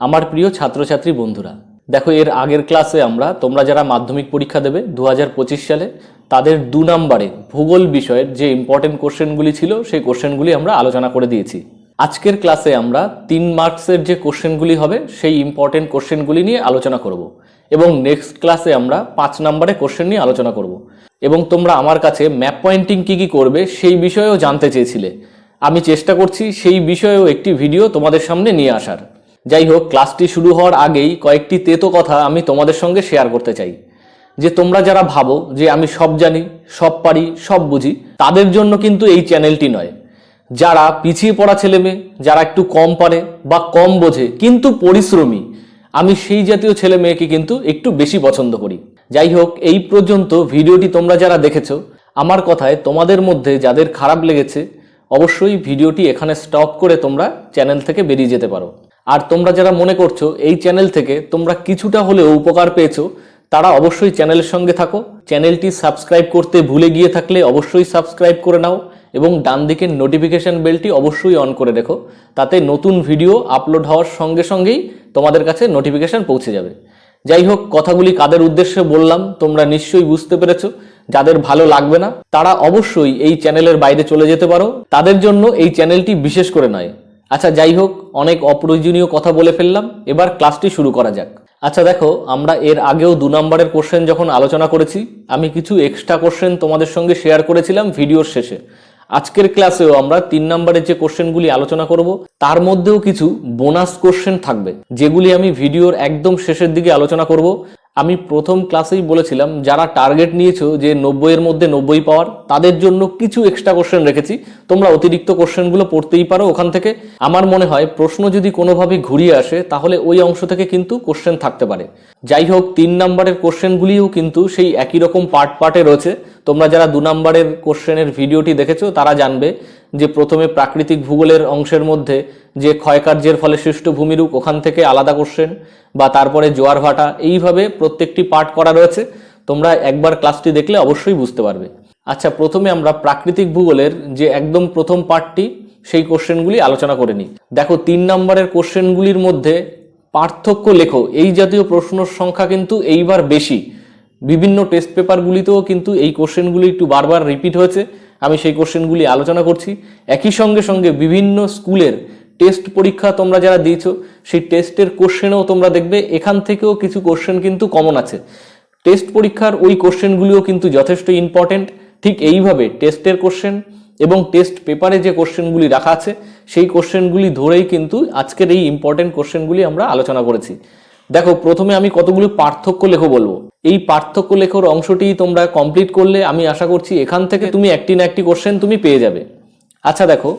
আমার প্রিয় ছাত্রছাত্রী বন্ধুরা, দেখো এর আগের ক্লাসে আমরা, তোমরা যারা মাধ্যমিক পরীক্ষা দেবে দু হাজার পঁচিশ সালে, তাদের দু নম্বরে ভূগোল বিষয়ের যে ইম্পর্টেন্ট কোশ্চেনগুলি ছিল, সেই কোশ্চেনগুলি আমরা আলোচনা করে দিয়েছি। আজকের ক্লাসে আমরা তিন মার্কসের যে কোশ্চেনগুলি হবে, সেই ইম্পর্টেন্ট কোশ্চেনগুলি নিয়ে আলোচনা করব এবং নেক্সট ক্লাসে আমরা পাঁচ নম্বরে কোশ্চেন নিয়ে আলোচনা করব। এবং তোমরা আমার কাছে ম্যাপ পয়েন্টিং কী কী করবে, সেই বিষয়েও জানতে চেয়েছিলে। আমি চেষ্টা করছি সেই বিষয়েও একটি ভিডিও তোমাদের সামনে নিয়ে আসার। যাই হোক, ক্লাসটি শুরু হওয়ার আগেই কয়েকটি তেতো কথা আমি তোমাদের সঙ্গে শেয়ার করতে চাই। যে তোমরা যারা ভাবো যে আমি সব জানি, সব পারি, সব বুঝি, তাদের জন্য কিন্তু এই চ্যানেলটি নয়। যারা পিছিয়ে পড়া ছেলে মেয়ে, যারা একটু কম পারে বা কম বোঝে, কিন্তু পরিশ্রমী, আমি সেই জাতীয় ছেলে মেয়েকে কিন্তু একটু বেশি পছন্দ করি। যাই হোক, এই পর্যন্ত ভিডিওটি তোমরা যারা দেখেছ, আমার কথায় তোমাদের মধ্যে যাদের খারাপ লেগেছে, অবশ্যই ভিডিওটি এখানে স্টপ করে তোমরা চ্যানেল থেকে বেরিয়ে যেতে পারো। আর তোমরা যারা মনে করছ এই চ্যানেল থেকে তোমরা কিছুটা হলেও উপকার পেয়েছ, তারা অবশ্যই চ্যানেলের সঙ্গে থাকো। চ্যানেলটি সাবস্ক্রাইব করতে ভুলে গিয়ে থাকলে অবশ্যই সাবস্ক্রাইব করে নাও এবং ডান দিকের নোটিফিকেশন বেলটি অবশ্যই অন করে রেখো তাতে নতুন ভিডিও আপলোড হওয়ার সঙ্গে সঙ্গেই তোমাদের কাছে নোটিফিকেশন পৌঁছে যাবে। যাই হোক, কথাগুলি কাদের উদ্দেশ্যে বললাম, তোমরা নিশ্চয়ই বুঝতে পেরেছ। যাদের ভালো লাগবে না, তারা অবশ্যই এই চ্যানেলের বাইরে চলে যেতে পারো। তাদের জন্য এই চ্যানেলটি বিশেষ করে নয়। আচ্ছা যাই হোক, অনেক অপ্রয়োজনীয় কথা বলে ফেললাম। এবার ক্লাসটি শুরু করা যাক। আচ্ছা দেখো, আমরা এর আগেও দু নম্বরের কোশ্চেন যখন আলোচনা করেছি, আমি কিছু এক্সট্রা কোশ্চেন তোমাদের সঙ্গে শেয়ার করেছিলাম ভিডিওর শেষে। আজকের ক্লাসেও আমরা তিন নম্বরের যে কোশ্চেনগুলি আলোচনা করব, তার মধ্যেও কিছু বোনাস কোশ্চেন থাকবে, যেগুলি আমি ভিডিওর একদম শেষের দিকে আলোচনা করব। আমি প্রথম ক্লাসেই বলেছিলাম, যারা টার্গেট নিয়েছো যে নব্বইয়ের মধ্যে নব্বই পাওয়ার, তাদের জন্য কিছু এক্সট্রা কোশ্চেন রেখেছি। তোমরা অতিরিক্ত কোশ্চেনগুলো পড়তেই পারো ওখান থেকে। আমার মনে হয় প্রশ্ন যদি কোনোভাবে ঘুরিয়ে আসে, তাহলে ওই অংশ থেকে কিন্তু কোশ্চেন থাকতে পারে। যাই হোক, তিন নম্বরের কোশ্চেনগুলিও কিন্তু সেই একই রকম পার্ট পার্টে রয়েছে। তোমরা যারা দু নম্বরের কোশ্চেনের ভিডিওটি দেখেছ, তারা জানবে যে প্রথমে প্রাকৃতিক ভূগোলের অংশের মধ্যে যে ক্ষয়কার্যের ফলে সৃষ্ট ভূমিরূপ ওখান থেকে আলাদা কোশ্চেন বা তারপরে জোয়ার ভাটা, এইভাবে প্রত্যেকটি পার্ট করা রয়েছে। তোমরা একবার ক্লাসটি দেখলে অবশ্যই বুঝতে পারবে। আচ্ছা প্রথমে আমরা প্রাকৃতিক ভূগোলের যে একদম প্রথম পার্টটি সেই কোশ্চেনগুলি আলোচনা করে নিই। দেখো, তিন নম্বরের কোশ্চেনগুলির মধ্যে পার্থক্য লেখো। এই জাতীয় প্রশ্নর সংখ্যা কিন্তু এইবার বেশি। বিভিন্ন টেস্ট পেপারগুলিতেও কিন্তু এই কোশ্চেনগুলি একটু বারবার রিপিট হয়েছে। আমি সেই কোশ্চেনগুলি আলোচনা করছি। একই সঙ্গে সঙ্গে বিভিন্ন স্কুলের টেস্ট পরীক্ষা তোমরা যারা দিয়েছ, সেই টেস্টের কোশ্চেনও তোমরা দেখবে। এখান থেকেও কিছু কোশ্চেন কিন্তু কমন আছে। টেস্ট পরীক্ষার ওই কোশ্চেনগুলিও কিন্তু যথেষ্ট ইম্পর্টেন্ট ঠিক এইভাবে টেস্টের কোশ্চেন এবং টেস্ট পেপারে যে কোশ্চেনগুলি রাখা আছে, সেই কোশ্চেনগুলি ধরেই কিন্তু আজকের এই ইম্পর্টেন্ট কোশ্চেনগুলি আমরা আলোচনা করেছি। দেখো প্রথমে আমি কতগুলো পার্থক্য লেখো বলব। এই পার্থক্য লেখোর অংশটি তোমরা কমপ্লিট করলে আমি আশা করছি এখান থেকে তুমি একটি না একটি কোশ্চেন তুমি পেয়ে যাবে। আচ্ছা দেখো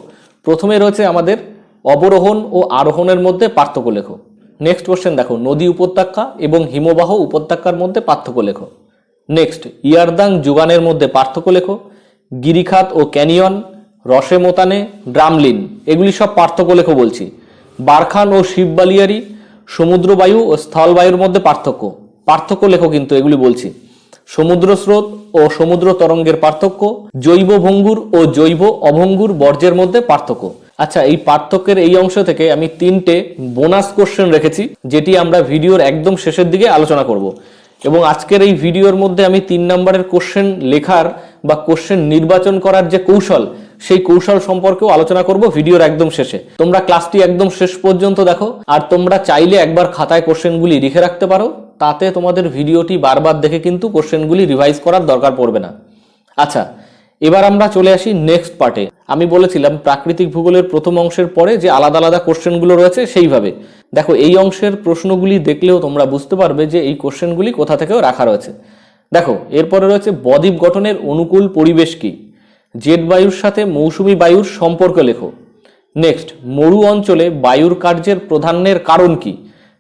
প্রথমে রয়েছে আমাদের অবরোহণ ও আরোহণের মধ্যে পার্থক্য লেখো। নেক্সট কোশ্চেন দেখো নদী উপত্যকা এবং হিমবাহ উপত্যকার মধ্যে পার্থক্য লেখো। নেক্সট ইয়ারদাং যুগানের মধ্যে পার্থক্য লেখো। গিরিখাত ও ক্যানিয়ন রসে মোতানে ড্রামলিন এগুলি সব পার্থক্য লেখো বলছি। বারখান ও শিববালিয়ারি সমুদ্রবায়ু ও স্থলবায়ুর মধ্যে পার্থক্য। পার্থক্য লেখো কিন্তু এগুলি বলছি। সমুদ্র স্রোত ও সমুদ্র তরঙ্গের পার্থক্য, জৈব ভঙ্গুর ও জৈব অভঙ্গুর বর্জ্যের মধ্যে পার্থক্য। আচ্ছা এই পার্থক্যের এই অংশ থেকে আমি তিনটে বোনাস কোশ্চেন রেখেছি, যেটি আমরা ভিডিওর একদম শেষের দিকে আলোচনা করব। এবং আজকের এই ভিডিওর মধ্যে আমি তিন নম্বরের কোশ্চেন লেখার বা কোশ্চেন নির্বাচন করার যে কৌশল সেই কৌশল সম্পর্কেও আলোচনা করব ভিডিওর একদম শেষে। তোমরা ক্লাসটি একদম শেষ পর্যন্ত দেখো, আর তোমরা চাইলে একবার খাতায় কোশ্চেনগুলি লিখে রাখতে পারো, তাতে তোমাদের ভিডিওটি বারবার দেখে কিন্তু কোশ্চেনগুলি রিভাইজ করার দরকার পড়বে না। আচ্ছা এবার আমরা চলে আসি নেক্সট পার্টে। আমি বলেছিলাম প্রাকৃতিক ভূগোলের প্রথম অংশের পরে যে আলাদা আলাদা কোশ্চেনগুলো রয়েছে সেইভাবে। দেখো, এই অংশের প্রশ্নগুলি দেখলেও তোমরা বুঝতে পারবে যে এই কোশ্চেনগুলি কোথা থেকেও রাখা রয়েছে। দেখো, এরপরে রয়েছে বদ্বীপ গঠনের অনুকূল পরিবেশ কি? জেট বায়ুর সাথে মৌসুমী বায়ুর সম্পর্ক লেখো। নেক্সট, মরু অঞ্চলে বায়ুর কার্যের প্রধানের কারণ কি?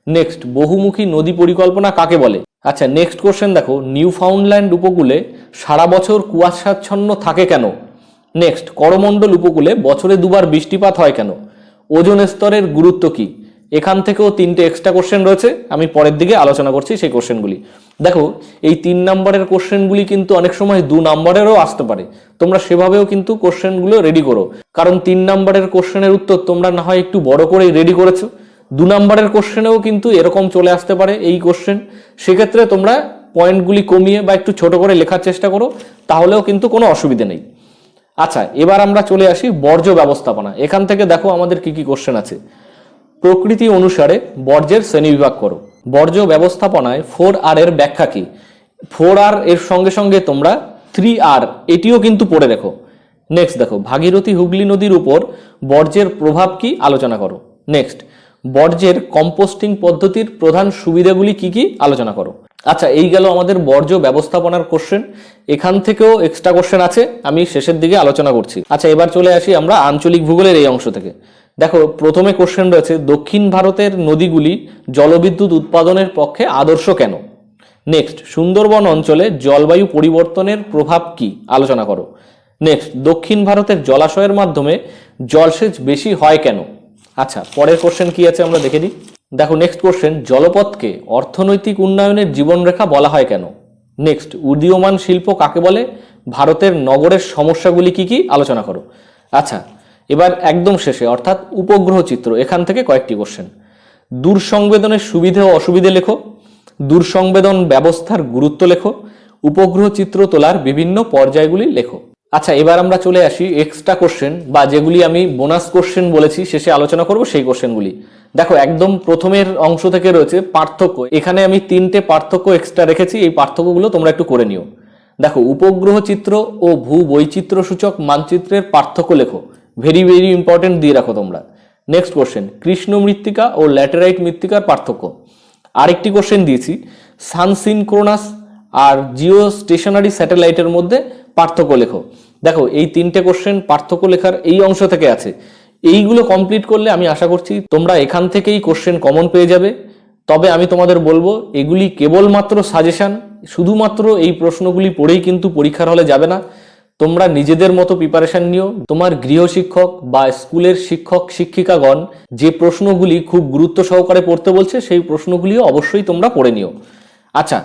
নেক্সট, বহুমুখী নদী পরিকল্পনা কাকে বলে? আচ্ছা নেক্সট কোশ্চেন দেখো নিউ ফাউন্ডল্যান্ড উপকূলে সারা বছর কুয়াশাচ্ছন্ন থাকে কেন? নেক্সট, করমণ্ডল উপকূলে বছরে দুবার বৃষ্টিপাত হয় কেন? ওজন স্তরের গুরুত্ব কি? এখান থেকেও তিনটে এক্সট্রা কোশ্চেন রয়েছে। আমি পরের দিকে আলোচনা করছি সেই কোশ্চেনগুলি দেখো, এই তিন নম্বরের কোশ্চেনগুলি কিন্তু অনেক সময় দু নম্বরেরও আসতে পারে। তোমরা সেভাবেও কিন্তু কোশ্চেনগুলো রেডি করো। কারণ তিন নম্বরের কোশ্চেনের উত্তর তোমরা না হয় একটু বড় করেই রেডি করেছ। দু নম্বরের কোশ্চেনেও কিন্তু এরকম চলে আসতে পারে এই কোশ্চেন সেক্ষেত্রে তোমরা পয়েন্টগুলি কমিয়ে বা একটু ছোট করে লেখার চেষ্টা করো, তাহলেও কিন্তু কোনো অসুবিধে নেই। আচ্ছা এবার আমরা চলে আসি বর্জ্য ব্যবস্থাপনা। এখান থেকে দেখো আমাদের কি কি কোশ্চেন আছে। প্রকৃতি অনুসারে বর্জ্যের শ্রেণীবিভাগ করো। বর্জ্য ব্যবস্থাপনায় ফোর আর এর ব্যাখ্যা কি? ফোর আর এর সঙ্গে সঙ্গে তোমরা থ্রি আর, এটিও কিন্তু পড়ে দেখো। নেক্সট দেখো, ভাগীরথী হুগলি নদীর উপর বর্জ্যের প্রভাব কি আলোচনা করো। নেক্সট বর্জ্যের কম্পোস্টিং পদ্ধতির প্রধান সুবিধাগুলি কি কি আলোচনা করো। আচ্ছা এই গেল আমাদের বর্জ্য ব্যবস্থাপনার কোশ্চেন এখান থেকেও এক্সট্রা কোশ্চেন আছে, আমি শেষের দিকে আলোচনা করছি। আচ্ছা এবার চলে আসি আমরা আঞ্চলিক ভূগোলের এই অংশ থেকে। দেখো, প্রথমে কোশ্চেন রয়েছে, দক্ষিণ ভারতের নদীগুলি জলবিদ্যুৎ উৎপাদনের পক্ষে আদর্শ কেন? নেক্সট সুন্দরবন অঞ্চলে জলবায়ু পরিবর্তনের প্রভাব কি? আলোচনা করো। নেক্সট দক্ষিণ ভারতের জলাশয়ের মাধ্যমে জলসেচ বেশি হয় কেন? আচ্ছা পরের কোশ্চেন কি আছে আমরা দেখে নিই। দেখো নেক্সট কোশ্চেন জলপথকে অর্থনৈতিক উন্নয়নের জীবনরেখা বলা হয় কেন? নেক্সট উদীয়মান শিল্প কাকে বলে? ভারতের নগরের সমস্যাগুলি কি কি? আলোচনা করো। আচ্ছা এবার একদম শেষে, অর্থাৎ উপগ্রহ চিত্র, এখান থেকে কয়েকটি কোশ্চেন দূর সংবেদনের সুবিধে ও অসুবিধে লেখো দূর সংবেদন ব্যবস্থার গুরুত্ব লেখো, উপগ্রহ চিত্র তোলার বিভিন্ন পর্যায়গুলি লেখো। আচ্ছা এবার আমরা চলে আসি এক্সট্রা কোশ্চেন বা যেগুলি আমি বোনাস কোশ্চেন বলেছি, শেষে আলোচনা করব সেই কোশ্চেনগুলি দেখো, একদম প্রথমের অংশ থেকে রয়েছে পার্থক্য। এখানে আমি তিনটে পার্থক্য এক্সট্রা রেখেছি, এই পার্থক্যগুলো তোমরা একটু করে নিও। দেখো, উপগ্রহ চিত্র ও ভূ বৈচিত্র্য সূচক মানচিত্রের পার্থক্য লেখো। ভেরি ভেরি ইম্পর্টেন্ট দিয়ে রাখো তোমরা। নেক্সট কোশ্চেন কৃষ্ণ মৃত্তিকা ও ল্যাটেরাইট মৃত্তিকার পার্থক্য। আরেকটি কোশ্চেন দিয়েছি সানসিনক্রোনাস আর জিও স্টেশনারি স্যাটেলাইটের মধ্যে পার্থক্য লেখো। দেখো, এই তিনটে কোশ্চেন পার্থক্য লেখার এই অংশ থেকে আছে। এইগুলো কমপ্লিট করলে আমি আশা করছি তোমরা এখান থেকেই কোশ্চেন কমন পেয়ে যাবে। তবে আমি তোমাদের বলব, এগুলি কেবলমাত্র সাজেশন শুধুমাত্র এই প্রশ্নগুলি পড়েই কিন্তু পরীক্ষার হলে যাবে না। তোমরা নিজেদের মতো প্রিপারেশন নিও। তোমার গৃহ শিক্ষক বা স্কুলের শিক্ষক, শিক্ষিকাগণ যে প্রশ্নগুলি খুব গুরুত্ব সহকারে পড়তে বলছে, সেই প্রশ্নগুলিও অবশ্যই তোমরা পড়ে নিও। আচ্ছা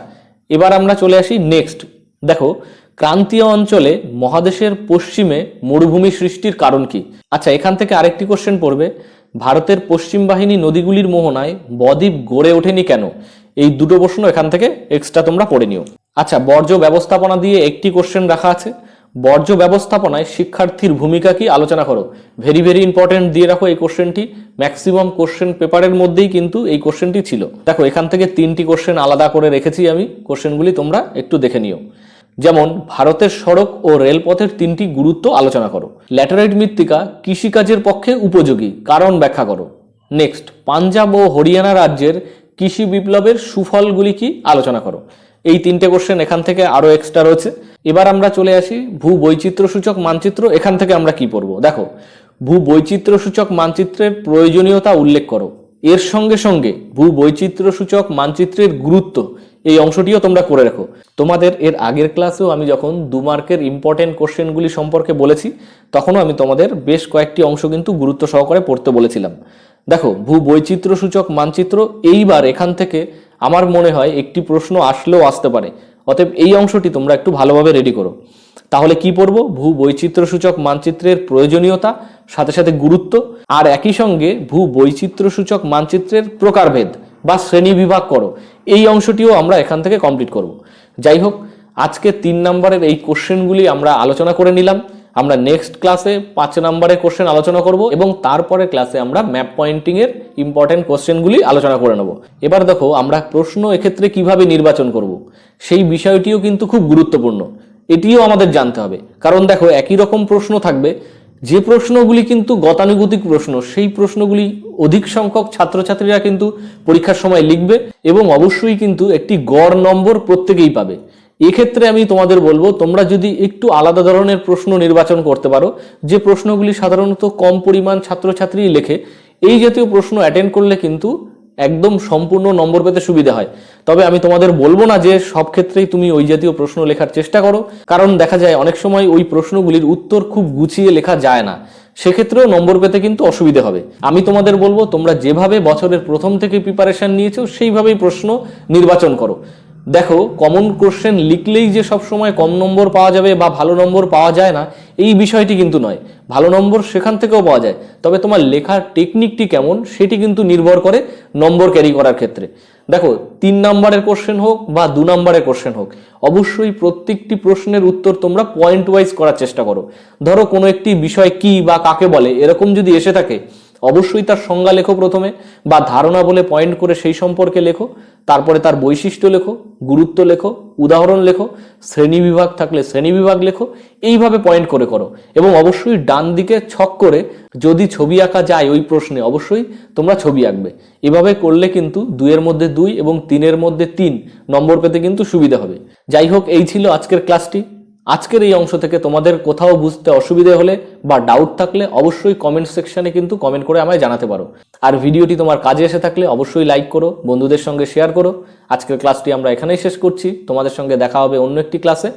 এবার আমরা চলে আসি নেক্সট দেখো, ক্রান্তীয় অঞ্চলে মহাদেশের পশ্চিমে মরুভূমি সৃষ্টির কারণ কি? আচ্ছা এখান থেকে আরেকটি কোশ্চেন পড়বে। ভারতের পশ্চিম বাহিনী নদীগুলির মোহনায় বদ্বীপ গড়ে ওঠেনি কেন? এই দুটো প্রশ্ন এখান থেকে এক্সট্রা তোমরা পড়ে নিও। আচ্ছা বর্জ্য ব্যবস্থাপনা দিয়ে একটি কোশ্চেন রাখা আছে। বর্জ্য ব্যবস্থাপনায় শিক্ষার্থীর ভূমিকা কি? আলোচনা করো। ভেরি ভেরি ইম্পর্টেন্ট দিয়ে রাখো এই কোশ্চেনটি ম্যাক্সিমাম কোশ্চেন পেপারের মধ্যেই কিন্তু এই কোশ্চেনটি ছিল। দেখো, এখান থেকে তিনটি কোশ্চেন আলাদা করে রেখেছি আমি। কোশ্চেনগুলি তোমরা একটু দেখে নিও। যেমন, ভারতের সড়ক ও রেলপথের তিনটি গুরুত্ব আলোচনা করো। ল্যাটেরাইট মৃত্তিকা কৃষিকাজের পক্ষে উপযোগী, কারণ ব্যাখ্যা করো। নেক্সট পাঞ্জাব ও হরিয়ানা রাজ্যের কৃষি বিপ্লবের সুফলগুলি কি? আলোচনা করো। এই তিনটে কোশ্চেন এখান থেকে আরও এক্সট্রা রয়েছে। এবার আমরা চলে আসি ভূ বৈচিত্র্য সূচক মানচিত্র, এখান থেকে আমরা কি পড়ব? দেখো ভূ বৈচিত্র্য সূচক মানচিত্রের প্রয়োজনীয়তা উল্লেখ করো। এর সঙ্গে সঙ্গে ভূ বৈচিত্র্য সূচক মানচিত্রের গুরুত্ব, এই অংশটিও তোমরা করে রাখো। তোমাদের এর আগের ক্লাসেও আমি যখন দু মার্কের ইম্পর্টেন্ট কোশ্চেনগুলি সম্পর্কে বলেছি, তখনও আমি তোমাদের বেশ কয়েকটি অংশ কিন্তু গুরুত্ব সহকারে পড়তে বলেছিলাম। দেখো ভূ বৈচিত্র্য সূচক মানচিত্র এইবার এখান থেকে আমার মনে হয় একটি প্রশ্ন আসলেও আসতে পারে। অতএব এই অংশটি তোমরা একটু ভালোভাবে রেডি করো। তাহলে কি পড়ব? ভূ বৈচিত্র্য সূচক মানচিত্রের প্রয়োজনীয়তা, সাথে সাথে গুরুত্ব, আর একই সঙ্গে ভূ বৈচিত্র্য সূচক মানচিত্রের প্রকারভেদ বা শ্রেণি বিভাগ করো। এই অংশটিও আমরা এখান থেকে কমপ্লিট করব। যাই হোক, আজকে তিন নম্বরের এই কোশ্চেনগুলি আমরা আলোচনা করে নিলাম। আমরা নেক্সট ক্লাসে পাঁচ নম্বরের কোশ্চেন আলোচনা করব এবং তারপরে ক্লাসে আমরা ম্যাপ পয়েন্টিং এর ইম্পর্টেন্ট কোশ্চেনগুলি আলোচনা করে নেব। এবার দেখো, আমরা প্রশ্ন এক্ষেত্রে কীভাবে নির্বাচন করব? সেই বিষয়টিও কিন্তু খুব গুরুত্বপূর্ণ। এটিও আমাদের জানতে হবে। কারণ দেখো, একই রকম প্রশ্ন থাকবে। যে প্রশ্নগুলি কিন্তু গতানুগতিক প্রশ্ন, সেই প্রশ্নগুলি অধিক সংখ্যক ছাত্রছাত্রীরা কিন্তু পরীক্ষার সময় লিখবে এবং অবশ্যই কিন্তু একটি গড় নম্বর প্রত্যেকেই পাবে। এক্ষেত্রে আমি তোমাদের বলব, তোমরা যদি একটু আলাদা ধরনের প্রশ্ন নির্বাচন করতে পারো, যে প্রশ্নগুলি সাধারণত কম পরিমাণ ছাত্রছাত্রী লেখে, এই জাতীয় প্রশ্ন অ্যাটেন্ড করলে কিন্তু একদম সম্পূর্ণ নম্বর পেতে সুবিধা হয়। তবে আমি তোমাদের বলব না যে সব ক্ষেত্রেই তুমি ওই জাতীয় প্রশ্ন লেখার চেষ্টা করো, কারণ দেখা যায় অনেক সময় ওই প্রশ্নগুলির উত্তর খুব গুছিয়ে লেখা যায় না। সেক্ষেত্রেও নম্বর পেতে কিন্তু অসুবিধে হবে। আমি তোমাদের বলব, তোমরা যেভাবে বছরের প্রথম থেকে প্রিপারেশন নিয়েছো, সেইভাবেই প্রশ্ন নির্বাচন করো। দেখো কমন কোশ্চেন লিখলেই যে সব সময় কম নম্বর পাওয়া যাবে বা ভালো নম্বর পাওয়া যায় না, এই বিষয়টি কিন্তু নয়। ভালো নম্বর সেখান থেকেও পাওয়া যায়। তবে তোমার লেখার টেকনিকটি কেমন, সেটি কিন্তু নির্ভর করে নম্বর ক্যারি করার ক্ষেত্রে। দেখো, তিন নম্বরের কোশ্চেন হোক বা দু নম্বরের কোশ্চেন হোক, অবশ্যই প্রত্যেকটি প্রশ্নের উত্তর তোমরা পয়েন্ট ওয়াইজ করার চেষ্টা করো। ধরো কোনো একটি বিষয় কি বা কাকে বলে, এরকম যদি এসে থাকে অবশ্যই তার সংজ্ঞা লেখো প্রথমে, বা ধারণা বলে পয়েন্ট করে সেই সম্পর্কে লেখো, তারপরে তার বৈশিষ্ট্য লেখো, গুরুত্ব লেখো, উদাহরণ লেখো, শ্রেণি বিভাগ থাকলে শ্রেণি বিভাগ লেখো, এইভাবে পয়েন্ট করে করো। এবং অবশ্যই ডান দিকে ছক করে যদি ছবি আঁকা যায় ওই প্রশ্নে অবশ্যই তোমরা ছবি আঁকবে। এভাবে করলে কিন্তু দুইয়ের মধ্যে দুই এবং তিনের মধ্যে তিন নম্বর পেতে কিন্তু সুবিধা হবে। যাই হোক, এই ছিল আজকের ক্লাসটি আজকের এই অংশ থেকে তোমাদের কোথাও বুঝতে অসুবিধে হলে বা ডাউট থাকলে অবশ্যই কমেন্ট সেকশনে কিন্তু কমেন্ট করে আমায় জানাতে পারো। আর ভিডিওটি তোমার কাজে এসে থাকলে অবশ্যই লাইক করো, বন্ধুদের সঙ্গে শেয়ার করো। আজকের ক্লাসটি আমরা এখানেই শেষ করছি। তোমাদের সঙ্গে দেখা হবে অন্য একটি ক্লাসে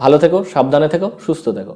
ভালো থেকো, সাবধানে থেকো, সুস্থ থেকো।